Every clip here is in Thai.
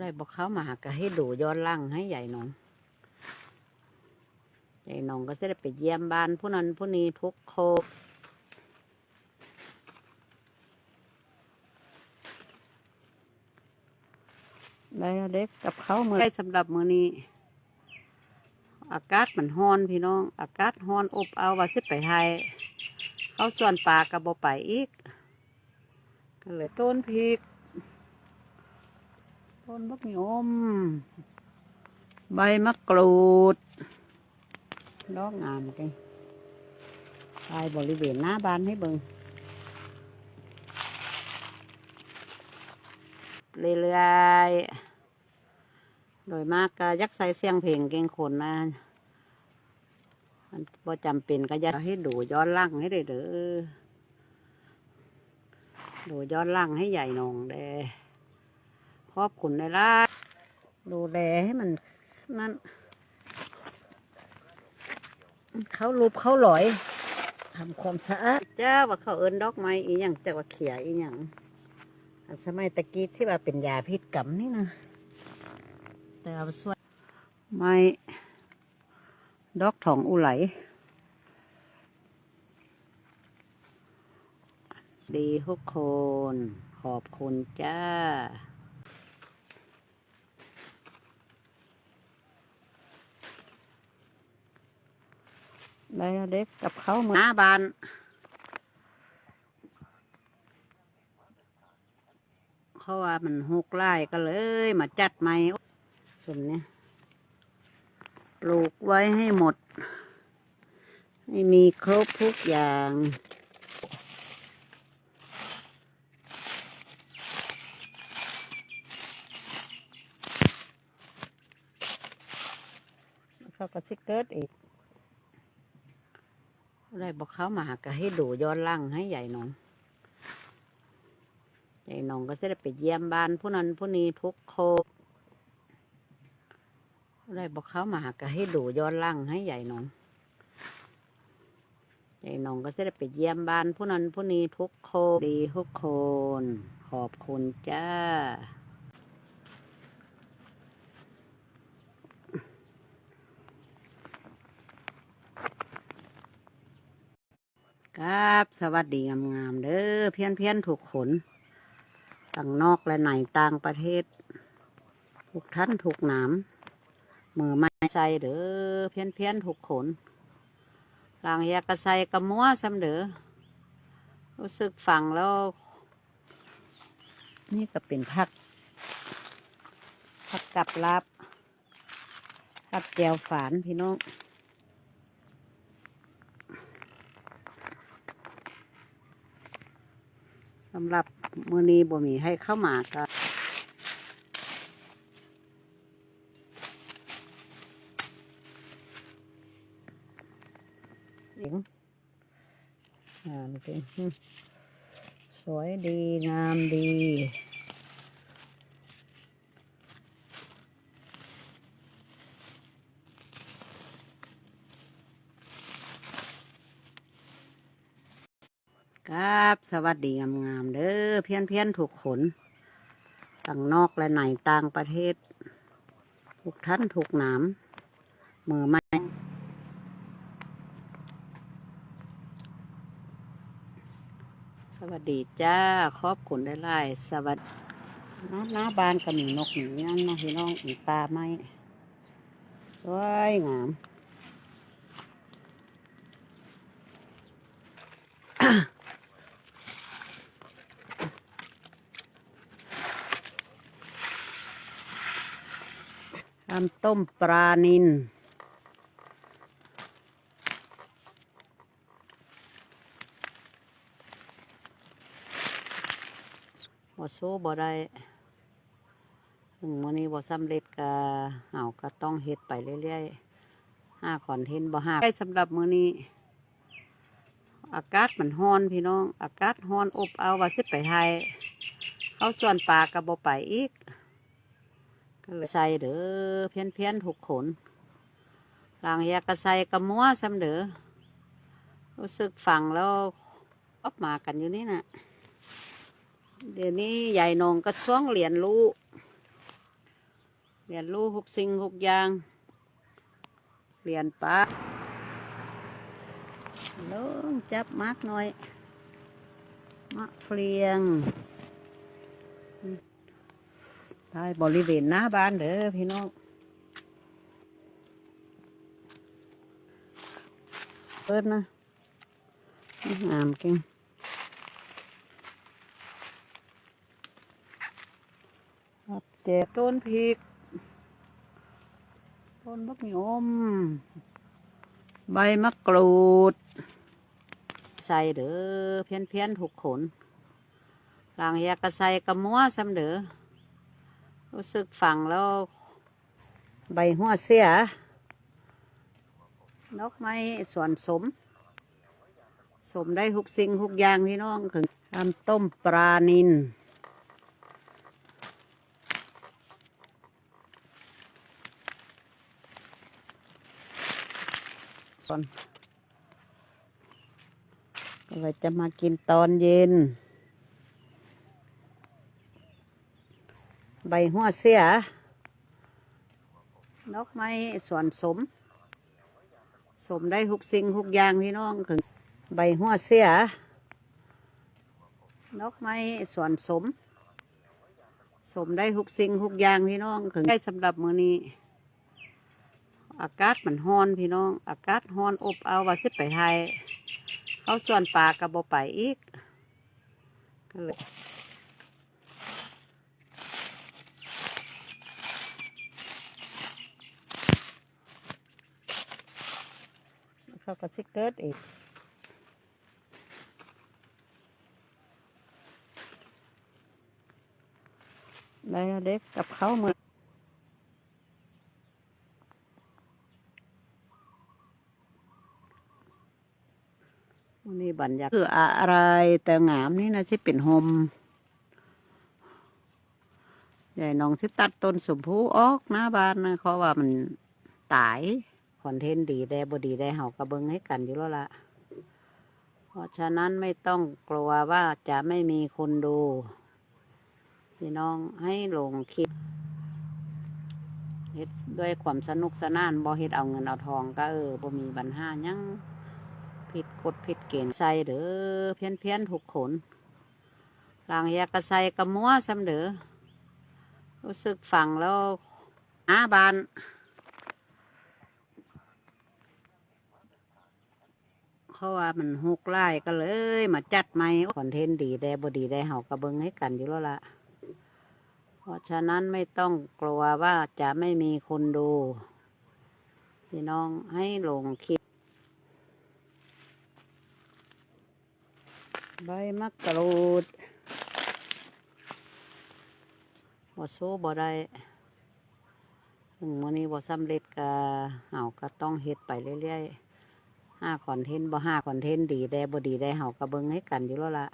อะไรบอกเขามาหากให้ดูย้อนล่างให้ใหญ่หนองใหญ่หนองก็จะได้ไปเยี่ยมบ้านผู้นั้นผู้นี้ทุกโคกได้เด็กกับเขาวมือได้สำหรับมือนี้ อากาศมันฮ้อนพี่น้อง อากาศฮ้อนอบเอาว่าสิไปไทยเขาส่วนปลากับบไปอีกก็เลยต้นพริก ต้นบักยม ใบมะกรูดดอกงามกันทายบริเวณหน้าบ้านให้เบิงเรื่อยๆ โดยมากก็ยักใส่เสียงเพลงเก่งคนนะมันพอจำเป็นก็ยักให้ดูย้อนล่างให้เด้อดูย้อนล่างให้ใหญ่นองเด้ข อบคุณได้ละดูแลให้มันนั่นเขารูปเขาหลอยทำความสะอาดจ้าว่าเขาเอินดอกไม้อีหยังแต่ว่าเขียอีหยังสมัยตะกี้ที่ว่าเป็นยาพิษกรรมนี่นะแต่เอาส่วนไม้ดอกทองอุไหลดีทุกคน ขอบคุณจ้า ได้แล้วเด็กกับเขาวมือหน้าบานเขาว่ามันหกไร่ก็เลยมาจัดใหม่ส่วนเนี้ยปลูกไว้ให้หมด ให้มีครบทุกอย่างเขาก็สิเกิดอีกอะ ไรบอกเขามากให้ดูย้อนล่างให้ใหญ่หนองใหญ่หนองก็จะได้ไปเยี่ยมบ้านผู้นั้นผู้นี้ทุกโคกอะไรบอกเขามากให้ดูย้อนล่างให้ใหญ่หนองใหญ่หนองก็จะได้ไปเยี่ยมบ้านผู้นั้นผู้นี้ทุกโคดีทุกคน ขอบคุณจ้า ครับสวัสดีงามๆเด้อเพี้ยนเพียนๆถูกขนต่างนอกและในต่างประเทศถูกท่านถูกหนามมือไม้ใส่เด้อเพี้ยนเพียนๆถูกขนลางยากระใส่กระมัวซ้ำเด้อรู้สึกฟังแล้ว นี่ก็เป็นผักผักกับลาบผักแจวฝานพี่น้องำหรับมือนี้บ่มีให้เข้ามาก็เสียงอ่าเป็นสวยดี งามดี ครับสวัสดีงามๆเด้อเพี้ยนเพียนๆถูกขนต่างนอกและในต่างประเทศถูกท่านถูกหนามมือไม้สวัสดีจ้าขอบคุณได้ไล่สวัสดีน้าหน้าบ้านก็มีนกหนีนั่นนะพี่น้องมีปลาไม้สวยงาม ทำต้มปลานินบ่สู้บ่ได้ถึงมื้อนี้บ่สำเร็จก็เฮาก็ต้องเฮ็ดไปเรื่อยๆหาคอนเทนต์บ่หาได้สำหรับมื้อนี้ อากาศมันร้อนพี่น้อง อากาศร้อนอบเอาว่าสิไปไทยเขาส่วนปลาก็บ่ไปอีกก็เลย ใส่เด้อเพี้ยนเพี้ยนๆถูกขนหลางยากระใส่กระมัวซ้ำเด้อรู้สึกฟังแล้วออกมากันอยู่นี่นะเดี๋ยวนี้ใหญ่นองก็ช่วงเหรียนรู้เรียนรู้ทุกสิ่งทุกอย่างเหรียนปะลงจับมากหน่อยมะเฟียง ใต้บริเวณหน้าบ้านเด้อพี่น้องเปิดนะงามเก่งครับเจ็บต้นพริก ต้นบักยมใบมะกรูด ใส่เด้อเพี้ยนเพี้ยนถูกขนหลังอยากกระใส่กระมัวซ้ำเด้อ รู้สึกฝังแล้ว ใบหัวเสียนกไม้สวนสม สมได้ทุกสิ่งทุกอย่างพี่น้องถึงทำต้มปลานินก่อนก็เลยจะมากินตอนเย็น ใบหัวเสียนกไม้ส่วนสม สมได้ทุกสิ่งทุกอย่างพี่น้องถึงใบหัวเสียนกไม้ส่วนสม สมได้ทุกสิ่งทุกอย่างพี่น้องถึงได้สำหรับมื้อนี้ อากาศมันร้อนพี่น้อง อากาศร้อนอบเอาว่าสิไปไทยเขาส่วนปลากระบไปอีกก็เลย เขาก็สิเกิดอีกได้เด็กกับเขาเหมือนวันนี้บรรยากาศคืออะไรแต่งามนี่นะที่เป็นโฮมใหญ่น้องที่ตัดต้นสมพูออกหน้าบ้านนะเขาว่ามันตาย คอนเทนต์ดีได้บดีได้เห่ากระเบิงให้กันอยู่แล้วละเพราะฉะนั้นไม่ต้องกลัวว่าจะไม่มีคนดู พี่น้องให้ลงคลิปเฮ็ดด้วยความสนุกสนานบ่เฮ็ดเอาเงินเอาทองก็เออบ่มีปัญหายังผิดกฎผิดเกณฑ์ใส่เด้อเพี้ยนเพี้ยนๆทุกขนลังอยากกระใส่กระมัวซ้ำเด้อรู้สึกฟังแล้วอาบาน เขาว่ามันหกไล่ก็เลย มาจัดใหม่คอนเทนต์ดีได้บดีได้เห่ากระเบิงให้กันอยู่แล้วละเพราะฉะนั้นไม่ต้องกลัวว่าจะไม่มีคนดูพี่น้องให้ลงคลิปใบมะกรูดบ่สู้บ่ได้ถึงมื้อนี้บ่สำเร็จก็เฮาก็ต้องเฮ็ดไปเรื่อยๆ ห้าคอนเทนต์บ่ห้าคอนเทนต์ดีได้บ่ดีได้เฮาก็เบิงให้กันอยู่แล้วล่ะ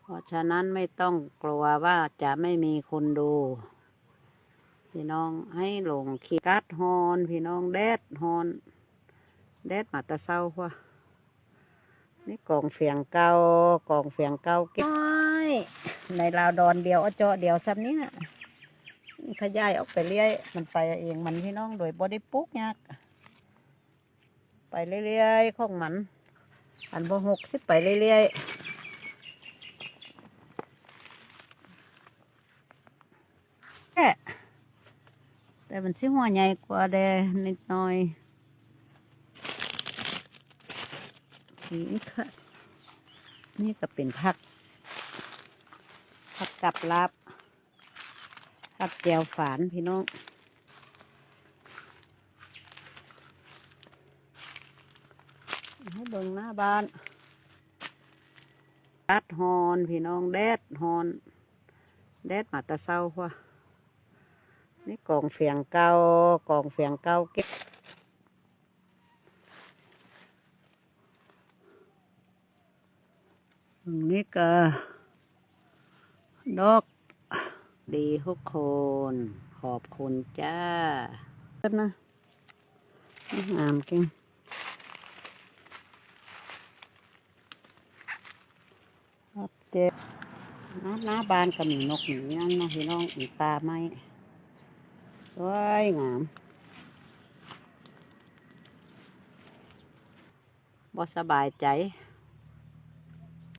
เพราะฉะนั้นไม่ต้องกลัวว่าจะไม่มีคนดูพี่น้องให้หลงคลิปกัดฮอนพี่น้องแดดฮอน แดดมาตะเศร้าว่ะนี่กองเฟียงเก่ากองเฟียงเก่าเก็บน้ยในราวดอนเดียวเอาเจาะเดียวซ้ำนี้น่ะขยายออกไปเรื่อย มันไปเองมันพี่น้องโดยบ่ได้ปลูกยาก ไปเรื่อยๆของมันอันบ่หกสิบไปเรื่อยๆแแต่มันสิหัวใหญ่กว่าแดนิดหน่อยนี่ค่ะนี่ก็เป็นผัก ผักกับลาบผักแจวฝานพี่น้อง ให้ เบิ่งหน้าบ้านดัดฮอนพี่น้องแดดฮอน แดดมาตะเศร้าว่ะนี่กองเฟียงเก่ากองเฟียงเก่าเก็บนี่ก็ดอกดีทุกคน ขอบคุณจ้านะงามเก่ง เจ็หน้าบ้านกับหมีนกหมีนั่นนะพี่น้องอีปลาไหมสวยงามบ่สบายใจ